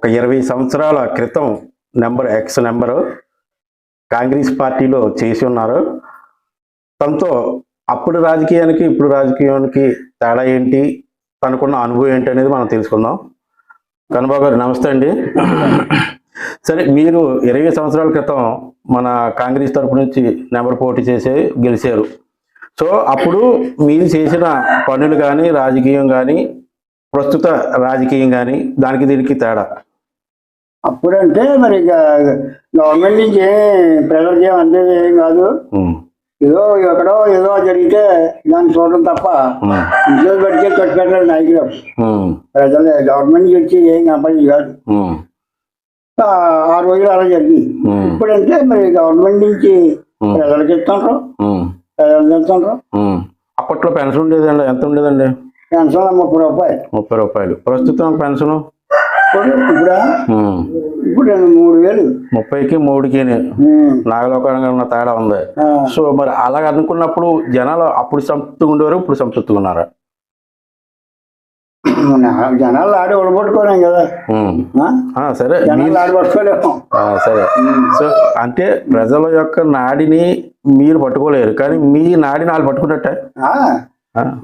ఒక ఇరవై సంవత్సరాల క్రితం నెంబర్ ఎక్స్ నెంబరు కాంగ్రెస్ పార్టీలో చేసి ఉన్నారు. తనతో అప్పుడు రాజకీయానికి ఇప్పుడు రాజకీయానికి తేడా ఏంటి తనకున్న అనుభవం ఏంటి అనేది మనం తెలుసుకుందాం. కనుబాబు గారు నమస్తే అండి. సరే మీరు ఇరవై సంవత్సరాల క్రితం మన కాంగ్రెస్ తరపు నుంచి నెంబర్ పోటీ చేసి గెలిచారు. సో అప్పుడు మీరు చేసిన పనులు కానీ రాజకీయం కానీ ప్రస్తుత రాజకీయం కానీ దానికి దీనికి తేడా? అప్పుడంటే మరి ఇక గవర్నమెంట్ నుంచి ప్రజలకు ఏం అందేది ఏం కాదు. ఏదో ఎక్కడో ఏదో జరిగితే దాన్ని చూడడం తప్ప ఇంట్లో పెడితే ఖర్చు పెట్టారు నాయకులు ప్రజలు గవర్నమెంట్ నుంచి వచ్చి ఏం కంపెనీ కాదు. ఆ రోజులు అలా జరిగింది ఇప్పుడంటే మరి గవర్నమెంట్ నుంచి ప్రజలకు ప్రజలకు ఇస్తుండ్రు. ఉమ్. అప్పట్లో పెన్షన్ ఉండేదండి ఎంత ఉండేదండి? పెన్షన్ ముప్పై రూపాయలు. ముప్పై రూపాయలు. ప్రస్తుతం పెన్షన్? ఇప్పుడు? మూడు వేలు. ముప్పైకి మూడుకి. నాగలోకంగా ఉన్న తేడా ఉంది. సో మరి అలాగ అనుకున్నప్పుడు జనాలు అప్పుడు సంతృప్తిగా ఉండేవారు ఇప్పుడు సంతృప్తిగా ఉన్నారా? జనాలు ఆడి ఒడగొట్టుకోలేం కదా. సరే. సరే. సో అంటే ప్రజల యొక్క నాడిని మీరు పట్టుకోలేరు కానీ మీ నాడిని వాళ్ళు పట్టుకున్నట్టే?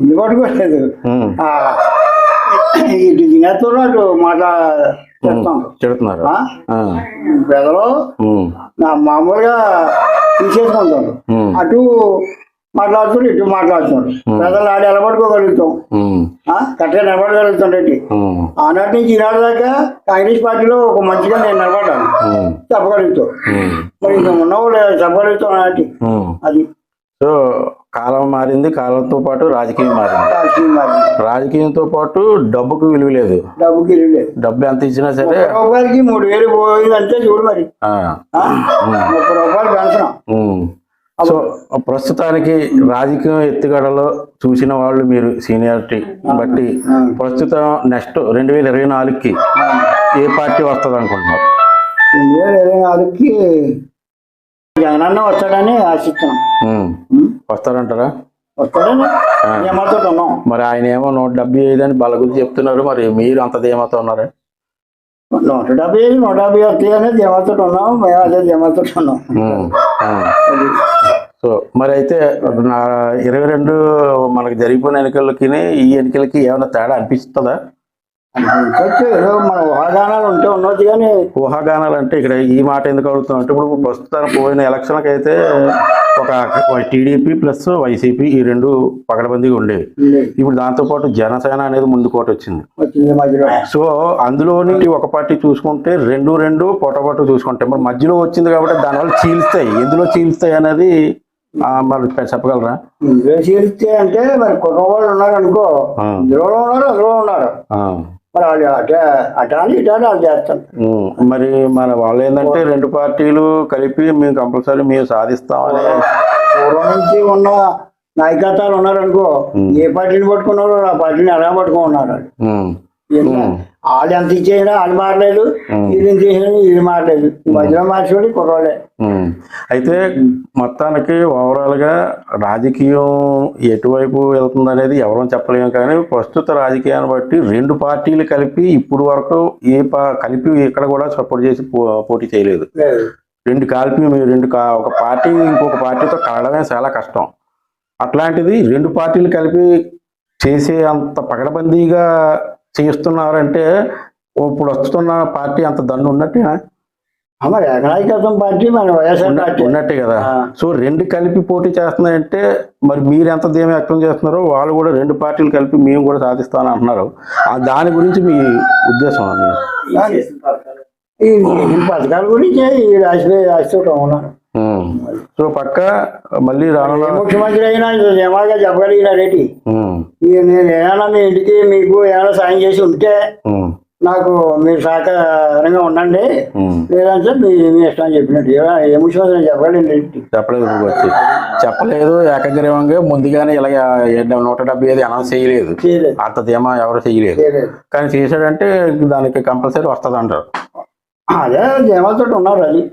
ఇది పట్టుకోలేదు. ఇటు తినేస్తున్నారు అటు మాట చేస్తాం తిడుతున్నారు మామూలుగా తీసేసుకుంటారు. అటు మాట్లాడుతున్నారు ఇటు మాట్లాడుతున్నారు ప్రజలు ఆడి ఆ? కరెక్ట్గా నిలబడగలుగుతాండి ఆనాటి నుంచి ఈనాడు దాకా కాంగ్రెస్ పార్టీలో ఒక మంచిగా నేను నిలబడ్డాను. చెప్పగలుగుతాం. మరి ఇంకా ఉన్నవాళ్ళు చెప్పగలుగుతాం. అది. సో కాలం మారింది కాలంతో పాటు రాజకీయం మారింది. రాజకీయం మరి రాజకీయంతో పాటు డబ్బుకు విలువ లేదు. డబ్బుకి లేదు. డబ్బు ఎంత ఇచ్చినా సరే రూపాయలకి మూడు వేలు పోయిందంటే చూడు మరి? ముప్పై రూపాయలు పెన్షన్. సో ప్రస్తుతానికి రాజకీయం ఎత్తుగడలో చూసిన వాళ్ళు మీరు సీనియారిటీ బట్టి ప్రస్తుతం నెక్స్ట్ రెండు వేల ఇరవై నాలుగుకి ఏ పార్టీ వస్తుంది అనుకుంటున్నారు రెండు వేల ఇరవై నాలుగుకి జగనన్న వస్తాడని ఆశిస్తున్నాం. వస్తాడని ఏమాతో ఉన్నాం. మరి ఆయన ఏమో నూట డెబ్బై ఐదు అని బలగుద్ది చెప్తున్నారు. మరి మీరు అంత ధీమాతో ఉన్నారా? నూట డెబ్బై ఐదు నూట డెబ్బై వస్తాయి అనేది జమాతో ఉన్నాం. మేము అదే జమాతో ఉన్నాం. సో మరి అయితే ఇరవై రెండు మనకి జరిగిపోయిన ఎన్నికలకి ఈ ఎన్నికలకి ఏమైనా తేడా అనిపిస్తుందా? మన ఊహాగానాలు ఉంటే ఉండొచ్చు కానీ ఊహాగానాలు అంటే ఇక్కడ ఈ మాట ఎందుకు అడుగుతున్నాం అంటే ఇప్పుడు ప్రస్తుతం పోయిన ఎలక్షన్కి అయితే ఒక టీడీపీ ప్లస్ వైసీపీ ఈ రెండు పకడబందీగా ఉండేవి. ఇప్పుడు దాంతోపాటు జనసేన అనేది ముందు కోట వచ్చింది. సో అందులోని ఒక పార్టీ చూసుకుంటే రెండు రెండు పొటపొట చూసుకుంటే మరి మధ్యలో వచ్చింది కాబట్టి దానివల్ల చీల్స్తాయి. ఎందులో చీల్స్తాయి అనేది మరి చెప్పగలరా? చేరిస్తే అంటే మరి కుర్ర వాళ్ళు ఉన్నారు అనుకో. ఇందులో ఉన్నారు అందులో ఉన్నారు. మరి వాళ్ళు అట అటాని ఇటాని వాళ్ళు చేస్తారు. ఉమ్, మరి మన వాళ్ళు ఏంటంటే రెండు పార్టీలు కలిపి మేము కంపల్సరీ మేము సాధిస్తామని పూర్వం నుంచి ఉన్న నాయకత్వాలు ఉన్నారనుకో ఏ పార్టీని పట్టుకున్నారో ఆ పార్టీని ఎలా పట్టుకున్నారు వాళ్ళు. ఎంత ఇచ్చేసినా వాళ్ళు మారలేదు ఇది చేసినా ఇది మారలేదు మధ్యలో మార్చుకోండి ఉమ్. అయితే మొత్తానికి ఓవరాల్గా రాజకీయం ఎటువైపు వెళ్తుంది అనేది ఎవరూ చెప్పలేము కానీ ప్రస్తుత రాజకీయాన్ని బట్టి రెండు పార్టీలు కలిపి ఇప్పుడు వరకు ఏ పా కలిపి ఇక్కడ కూడా సపోర్ట్ చేసి పో- పోటీ చేయలేదు. లేదు. రెండు కలిపి మీరు రెండు ఒక పార్టీ ఇంకొక పార్టీతో కలడమే చాలా కష్టం. అట్లాంటిది రెండు పార్టీలు కలిపి చేసే అంత పకడబందీగా చేస్తున్నారంటే ఇప్పుడు వస్తున్న పార్టీ అంత దండు ఉన్నట్టేనా మరి పార్టీ మన వైఎస్ఆర్ పార్టీ. ఉన్నట్టే కదా. సో రెండు కలిపి పోటీ చేస్తున్నాయంటే మరి మీరు ఎంత ధీమా వ్యక్తం చేస్తున్నారో వాళ్ళు కూడా రెండు పార్టీలు కలిపి మేము కూడా సాధిస్తామని అంటున్నారు. దాని గురించి మీ ఉద్దేశం అని ఈ పథకాల గురించి ఈ రాసి రాసితో ఉన్నారు. సో పక్క మళ్ళీ రానున్న ముఖ్యమంత్రి అయినా జమాగా చెప్పగలిగిన రేటి. ఈ నేను ఏమైనా మీ ఇంటికి మీకు ఏమైనా సాయం చేసి ఉంటే నాకు మీరు సహకారంగా ఉండండి. లేదంటే మీ మీ ఇష్టం అని చెప్పినట్టు. ఏ- ముఖ్యమంత్రి రేటి. చెప్పలేదు వచ్చి చెప్పలేదు ఏకగ్రీవంగా ముందుగానే ఇలాగ నూట డెబ్బై ఐదు అనౌన్స్ చేయలేదు. అంత ధీమా ఎవరు చేయలేదు. కానీ చేశాడంటే దానికి కంపల్సరీ వస్తుంది అంటారు అదే జమాతో ఉన్నారు అది.